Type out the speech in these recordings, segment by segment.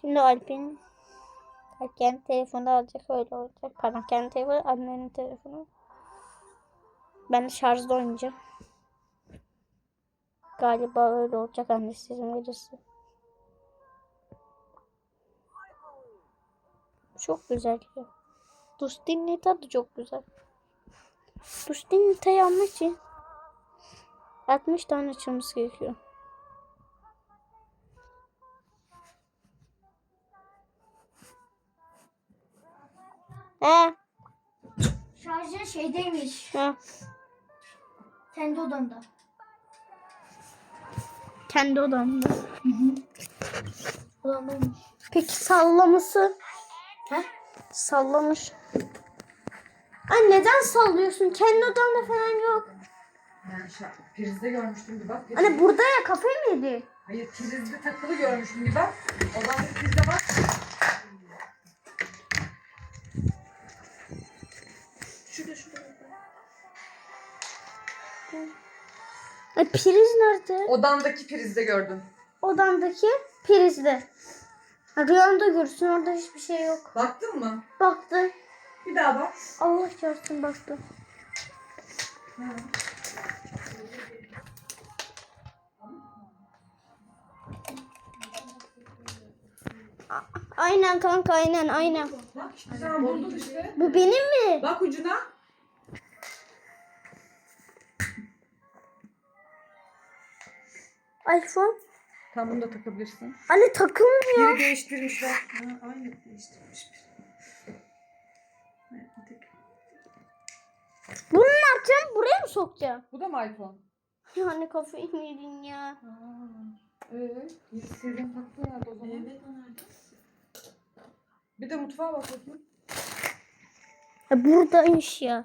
Şimdi Alp'in Alp kendi telefonu alacak öyle olacak. Pardon kendi telefonu annenin telefonu. Ben de şarjda oynayacağım. Galiba öyle olacak annesi izin verirse. Çok güzel ya. Dustin tadı çok güzel. Dustin Nita'yı almak için 60 tane açılması gerekiyor. He, Şarjı şeydeymiş. he. Kendi odamda. Kendi odamda. Odamdaymış. Peki sallaması? He? Sallamış. Ay neden sallıyorsun? Kendi odanda falan yok. Yani şa- prizde görmüştüm bir bak. Hani burada ya kafe miydi? Hayır prizde takılı görmüştüm bir bak. Odamda prizde bak. Ay priz nerede? Odamdaki prizde gördüm. Odamdaki prizde. Rüyamda görürsün orada hiçbir şey yok. Baktın mı? Baktı. Bir daha bak. Allah çarpsın baktı. Aynen kanka aynen aynen. Bak sen buldun işte. Bu benim mi? Bak ucuna. iPhone. Tam bunu da takabilirsin. Anne takılmıyor. Biri değiştirmiş bak. Ha, aynı değiştirmiş bir. Evet. Bunu ne yapacağım? Buraya mı sokacağım? Bu da mı iPhone? Yani kafayı mı yedin ya? Aa, evet. Biri sevdiğin taktı nerede o zaman? Evet nerede? Bir de mutfağa bak bakayım. Ha, buradaymış ya.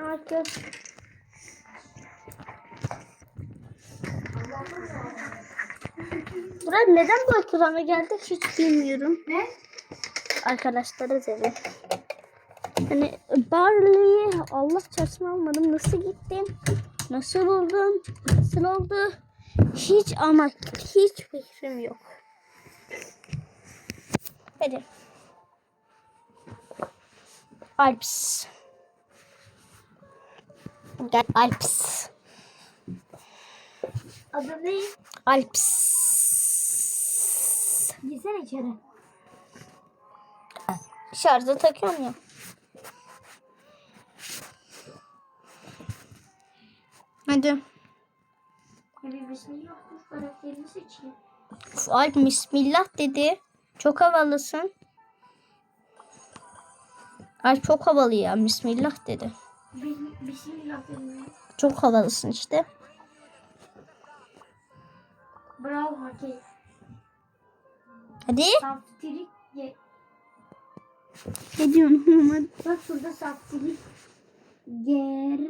Artık. Buraya neden bu ekrana geldi hiç bilmiyorum. Ne? Arkadaşlara dedi. Hani Barley'i Allah çarpsın almadım. Nasıl gittim? Nasıl buldum? Nasıl oldu? Hiç ama hiç fikrim yok. Hadi. Alps. Gel Alps. Adı ne? Alps. Girsene içeri. Şarja takıyorum ya. Hadi. Uf, Alp bismillah dedi. Çok havalısın. Alp çok havalı ya. Bismillah dedi. Bismillah dedim ya. Çok havalısın işte. Bravo Hake. Hadi. Saftirik. Ye. Ne diyorsun? Bak şurada saftirik. Ger.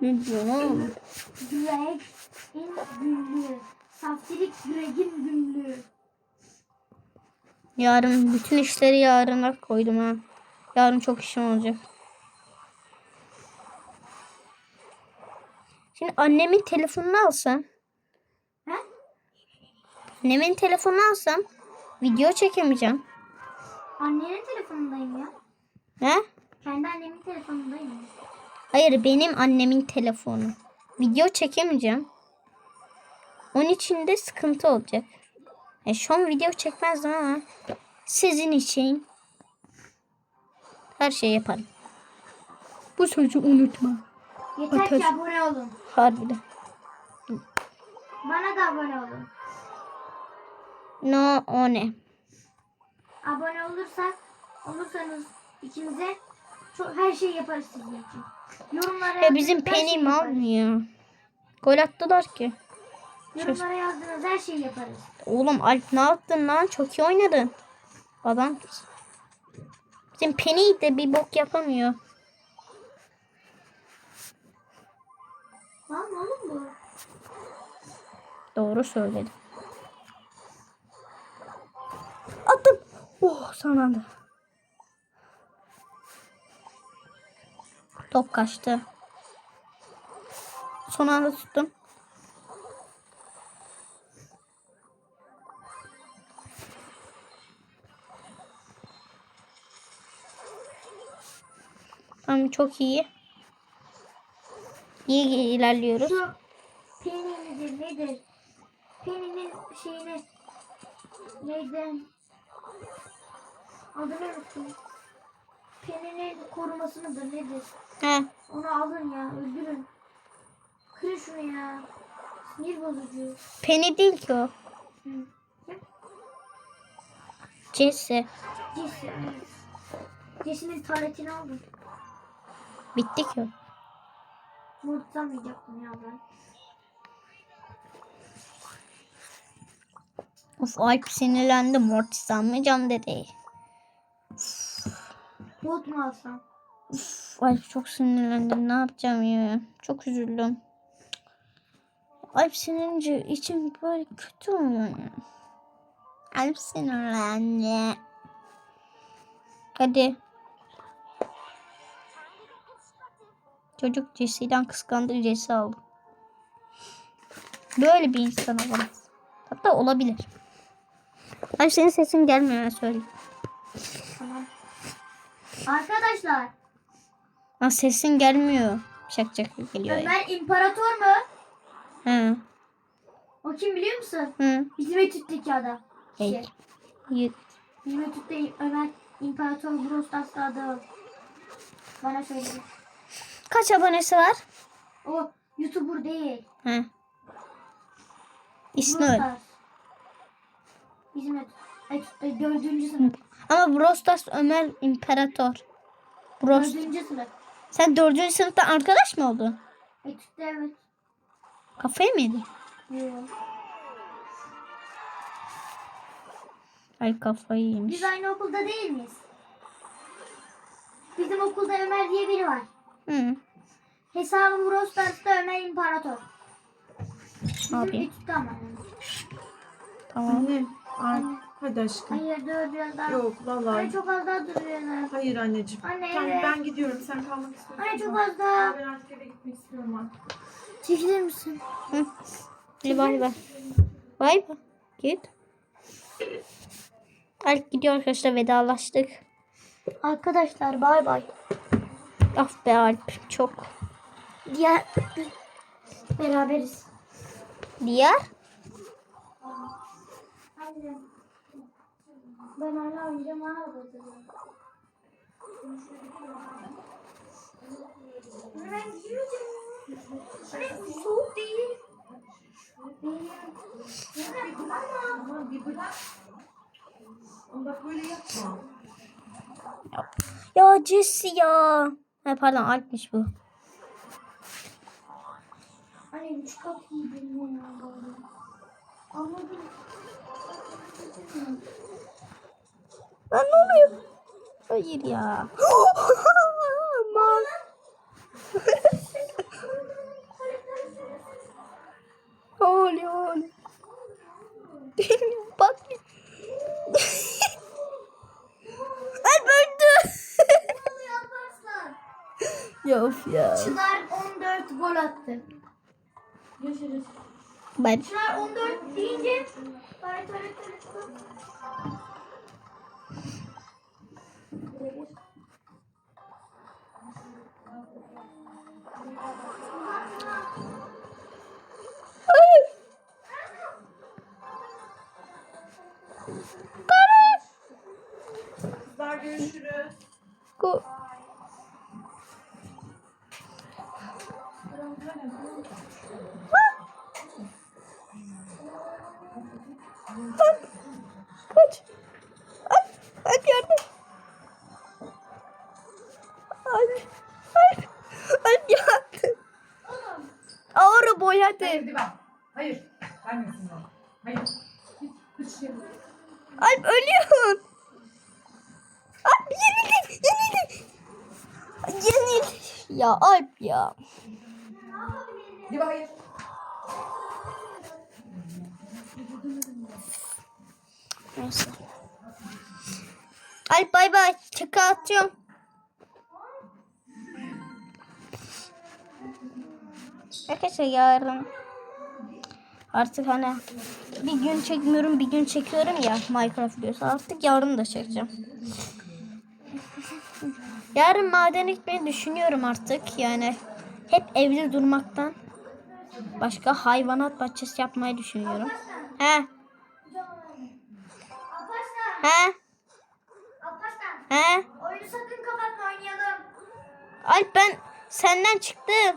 Ne diyorsun? Greg. In günlüğü. Saftirik Greg'in günlüğü. Yarın bütün işleri yarına koydum ha. Yarın çok işim olacak. Şimdi annemin telefonunu alsam. Annemin telefonunu alsam video çekemeyeceğim. Annenin telefonundayım ya. He? Kendi annemin telefonundayım. Hayır benim annemin telefonu. Video çekemeyeceğim. Onun için de sıkıntı olacak. E, şu an video çekmezdim ama sizin için her şeyi yaparım. Bu sözü unutma. Yeter Ateş. ki abone olun. Harbiden. Bana da abone olun. No o ne? Abone olursak, olursanız ikimize çok her şeyi yaparız sizin için. Yorumlara Ya bizim penim yaparız. almıyor. Gol attılar ki. Yorumlara yazdığınız her şeyi yaparız. Oğlum Alp ne yaptın lan? Çok iyi oynadın. Adam. Bizim Penny de bir bok yapamıyor. Tamam oğlum bu. Doğru söyledim. Attım. Oh son. Top kaçtı. Son anda tuttum. Tamam çok iyi. İyi ilerliyoruz. Şu penimizin nedir? Penimin şeyine neden Adını unuttum. Penny'nin koruması mıdır nedir? He. Onu alın ya öldürün. Kırın şunu ya. Sinir bozucu. Penny değil ki o. Hı. Jesse. Jesse. evet. Jesse'nin taletini aldım. Bitti ki o. Mortlamayacaktım ya ben. Of Alp sinirlendi. Mortis almayacağım dedi. Bolt mu alsam? Alp çok sinirlendim. Ne yapacağım ya? Çok üzüldüm. Alp sinirlenince içim böyle kötü oluyor ya. Sinirlendi. Hadi. Çocuk Jesse'den kıskandı. Jesse aldı. Böyle bir insan olamaz. Hatta olabilir. Alp senin sesin gelmiyor söyleyeyim. Arkadaşlar Lan sesin gelmiyor. Şak şak geliyor. Ömer İmparator mu? Hı. O kim biliyor musun? Hı. Bizim Etüt'teki adam. Hey. Şey, Y- bizim Etüt'te Ömer İmparator Brawl Stars'ta adı. Bana söyledi. Kaç abonesi var? O YouTuber değil. Hı. Stars. Bizim Etüt. Etüt'te dördüncü sınıf. Ama Brawl Stars Ömer İmparator. Brawl Dördüncü sınıf. Sen dördüncü sınıfta arkadaş mı oldun? Evet. Kafayı mı yedin? Yok. Ay kafayı yemiş. Biz aynı okulda değil miyiz? Bizim okulda Ömer diye biri var. Hı. Hesabım Brawl Stars'ta Ömer İmparator. Bizim Abi. Etüt'te ama. Tamam. Anne. Ay, hadi aşkım. Hayır dur biraz daha. Yok vallahi. çok az daha duruyor. Hayır anneciğim. Anne, tamam evet. ben gidiyorum. Sen kalmak istiyorsan. Anne çok az daha. Ben artık eve gitmek istiyorum artık. Çekilir misin? Hı. Hadi bay bay. Bay bay. Git. Alp gidiyor arkadaşlar vedalaştık. Arkadaşlar bay bay. Ah be Alp çok. Diğer beraberiz. Diğer? Anne. Ben hala oynayacağım hala bakıyorum. Ben girmeyeceğim. Anne soğuk değil. Değil. Aman bir bırak. Bak böyle yapma. Ya Jesse ya. Ha, pardon Alp'miş bu. Anne üç kat giydim ya. Anladım. Lan ne oluyor? Hayır ya. Aman. Oli oli. Bak. Alp öldü. Yaparsın. ya of ya. Çınar 14 gol attı. Görüşürüz. Ben Çınar 14 deyince Taret taret taret. Kızlar görüşürüz. Go. Kaç. Alp. Alp yardım. Alp. Alp. Alp yardım. Ağır boy hadi. Hadi bak. Hayır. Vermiyorsun bana. Hayır. Şimdi. Alp ölüyorsun. Alp yenildi. Yenildi. Yenildi. Ya Alp ya. Hadi bak hayır. Neyse. Alp bay bay. Çaka Arkadaşlar yarın artık hani bir gün çekmiyorum bir gün çekiyorum ya Minecraft videosu artık yarın da çekeceğim. Yarın maden gitmeyi düşünüyorum artık. Yani hep evde durmaktan başka hayvanat bahçesi yapmayı düşünüyorum. He, he, he. Oyunu sakın kapatma oynayalım. Alp ben senden çıktım.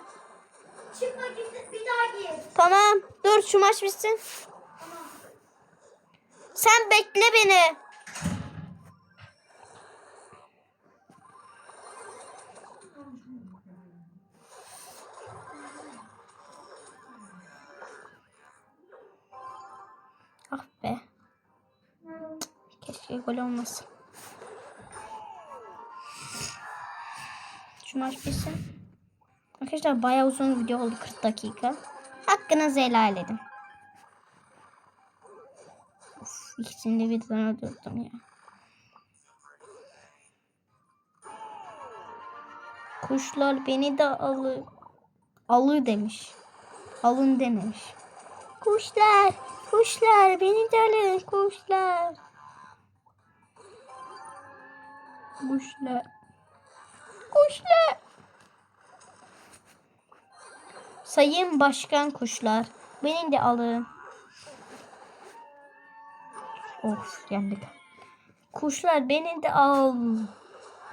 Çıkma git bir daha gir. Tamam. Dur şu maç bitsin. Tamam. Sen bekle beni. Ah be. Keşke gol olmasın. Şu maç bitsin. Arkadaşlar bayağı uzun video oldu 40 dakika. Hakkınızı helal edin. Of, ikisini de birden öldürdüm ya. Kuşlar beni de alı alı demiş. Alın dememiş. Kuşlar, kuşlar beni de alın kuşlar. Kuşlar. Kuşlar. Sayın başkan kuşlar. Beni de alın. Of yendik. Kuşlar beni de al.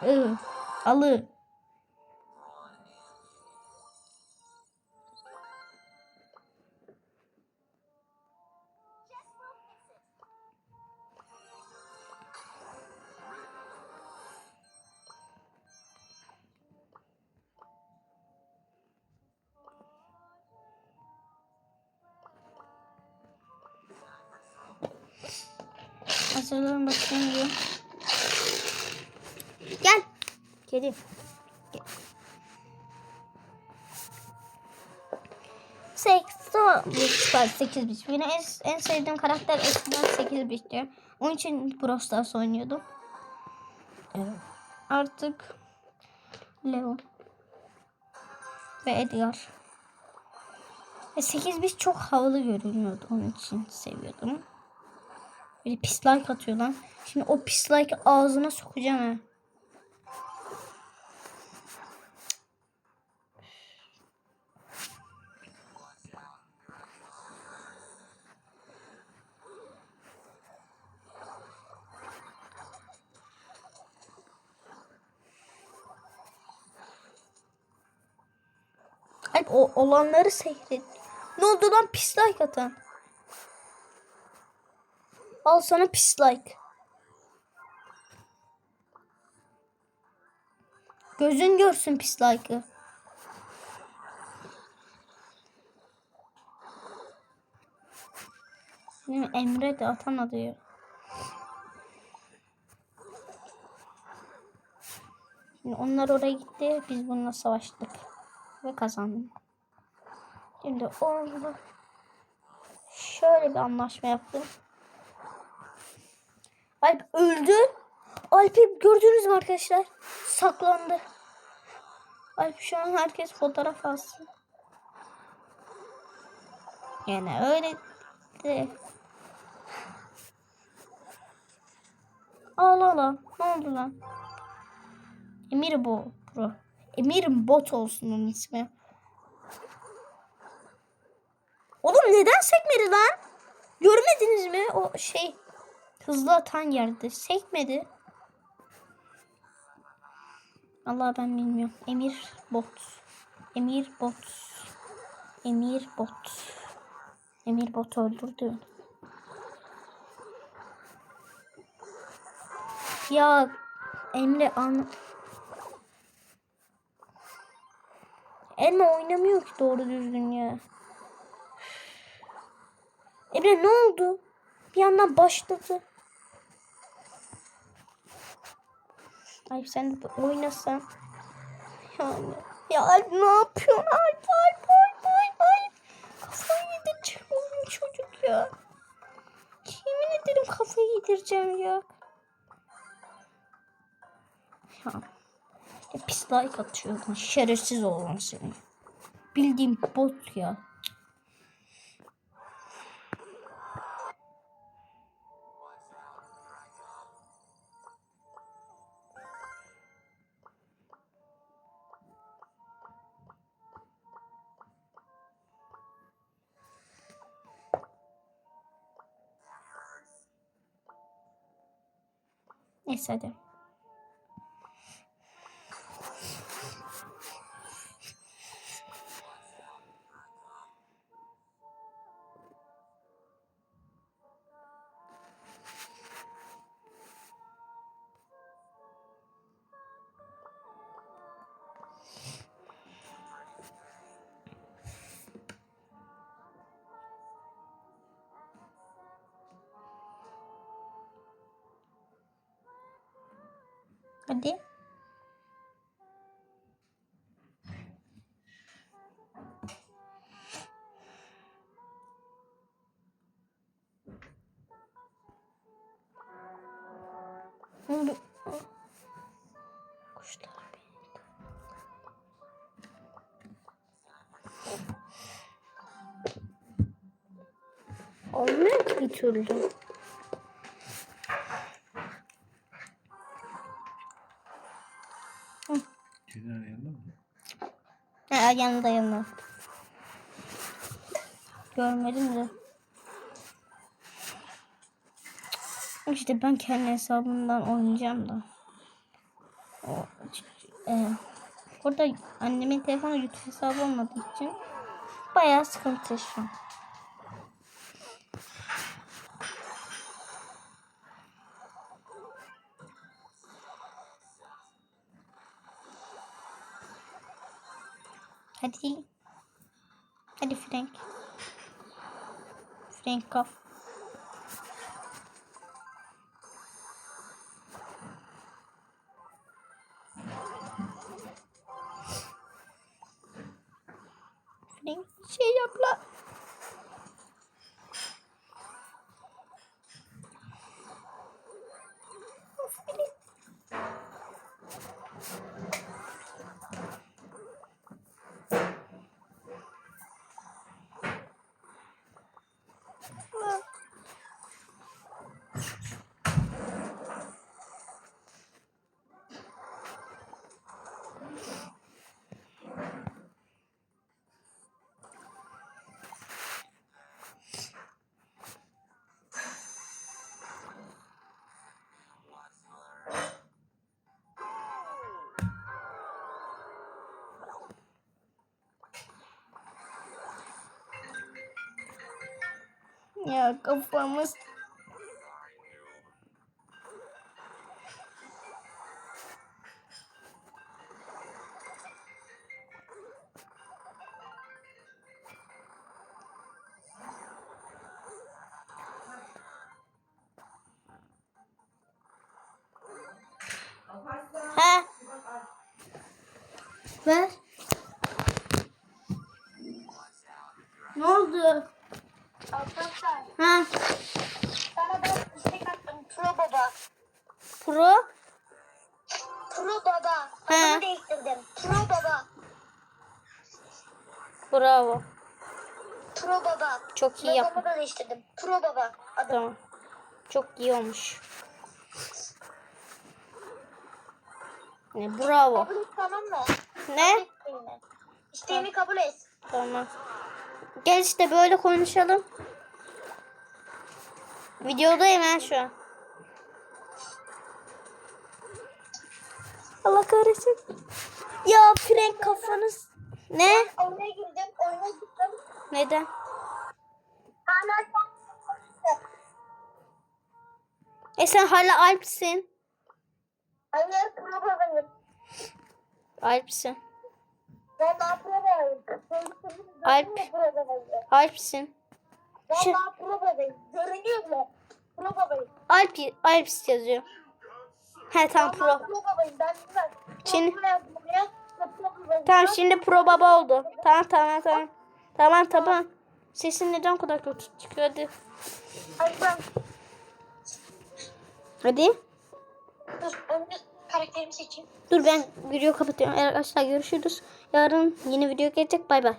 Ü, alı. Hazırlanın bakayım diyor. Gel. Kedi. Gel. Seks, 8 bit. Benim en, en sevdiğim karakter eskiden 8 bitti. Onun için Brawl Stars oynuyordum. Evet. Artık Leo ve Edgar. Ve 8 bit çok havalı görünüyordu. Onun için seviyordum. De pis like atıyor lan. Şimdi o pis like ağzına sokacağım ha. Alp o olanları seyret. Ne oldu lan pis like atan? Al sana pis like. Gözün görsün pis like'ı. Emre de atamadı ya. Şimdi onlar oraya gitti. Biz bununla savaştık. Ve kazandım. Şimdi onunla şöyle bir anlaşma yaptım. Alp öldü. Alp'i gördünüz mü arkadaşlar? Saklandı. Alp şu an herkes fotoğraf alsın. Yani öyle de. Allah Allah. Ne oldu lan? Emir Bo Bro. Emir Bot olsun onun ismi. Oğlum neden sekmedi lan? Görmediniz mi? O şey hızlı atan yerde sekmedi. Allah ben bilmiyorum. Emir Bot. Emir Bot. Emir Bot. Emir Bot öldürdü. Ya Emre an Emre oynamıyor ki doğru düzgün ya. Emre ne oldu? Bir yandan başladı. Ay sen oynasan. Yani. Ya Alp ne yapıyorsun Alp Alp Alp Alp Alp. Kafayı yedireceğim oğlum çocuk ya. Yemin ederim kafayı yedireceğim ya. Ya. ya pis like atıyordun. Şerefsiz oğlan seni. Bildiğim bot ya. Neyse. Hadi. Kuşlar. Olmuyor ki bir türlü. Ha, yanında yanında. Görmedim de. İşte ben kendi hesabımdan oynayacağım da. O, e, burada annemin telefonu YouTube hesabı olmadığı için bayağı sıkıntı şu. Hadi. Hadi Frank. Frank kaf. Ya kafamız? Ver. Bravo. Pro Baba. Çok iyi yaptın. Da değiştirdim. Pro Baba. Adım. Tamam. Çok iyi olmuş. Ne bravo. Kabul et tamam mı? Ne? İsteğimi. Kabul et. Tamam. Gel işte böyle konuşalım. Videodayım ben şu an. Allah kahretsin. Ya Frank kafanız. Ne? Oyuna girdim. Oyuna gittim. Neden? Hala E sen hala Alp'sin. Hayır Pro Baba'yım. Alp'sin. Pro Baba'yım. Alp. Pro Baba'yım. Alp'sin. Şu- Vallahi Pro. Görünüyor mu? Pro. Alp, Alps yazıyor. He tamam pro. Vallahi Pro. Ben bilmem. Şimdi- Pro Tamam şimdi pro baba oldu. Tamam tamam tamam. Tamam tamam. Sesin neden o kadar kötü çıkıyor hadi. Hadi. dur. Önce karakterimi seçeyim. Dur ben video kapatıyorum. Arkadaşlar görüşürüz. Yarın yeni video gelecek. Bay bay.